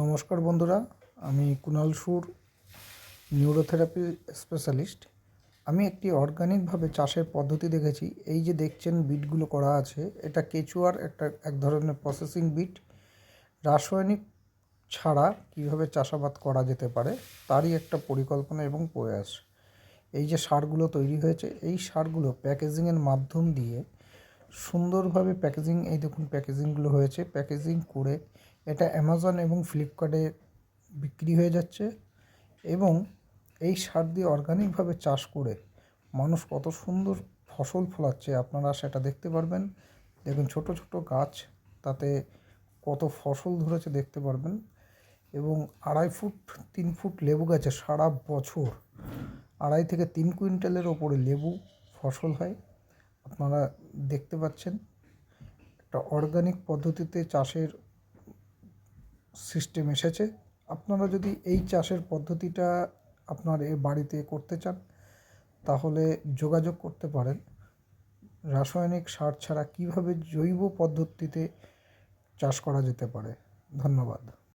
নমস্কার বন্ধুরা, আমি কুণাল সুর, নিউরোথেরাপি স্পেশালিস্ট। আমি একটি অর্গানিকভাবে চাষের পদ্ধতি দেখেছি, এই যে দেখছেন বিটগুলো করা আছে, এটা কেচুয়ার একটা এক ধরনের প্রসেসিং বিট। রাসায়নিক ছাড়া কীভাবে চাষাবাদ করা যেতে পারে, তারই একটা পরিকল্পনা এবং প্রয়াস। এই যে সারগুলো তৈরি হয়েছে, এই সারগুলো প্যাকেজিংয়ের মাধ্যম দিয়ে সুন্দরভাবে প্যাকেজিং এই দেখুন প্যাকেজিংগুলো হয়েছে। প্যাকেজিং করে এটা অ্যামাজন এবং ফ্লিপকার্টে বিক্রি হয়ে যাচ্ছে এবং এই সার দিয়ে অর্গানিকভাবে চাষ করে মানুষ কত সুন্দর ফসল ফলাচ্ছে, আপনারা সেটা দেখতে পারবেন। দেখুন ছোট ছোট গাছ, তাতে কত ফসল ধরেছে দেখতে পারবেন এবং আড়াই ফুট, তিন ফুট লেবু গাছে সারা বছর, আড়াই থেকে তিন কুইন্টালের ওপরে লেবু ফসল হয়। আপনারা দেখতে পাচ্ছেন, একটা অর্গানিক পদ্ধতিতে চাষের সিস্টেম এসেছে। আপনারা যদি এই চাষের পদ্ধতিটা আপনার এ বাড়িতে করতে চান, তাহলে যোগাযোগ করতে পারেন। রাসায়নিক সার ছাড়া কীভাবে জৈব পদ্ধতিতে চাষ করা যেতে পারে? ধন্যবাদ।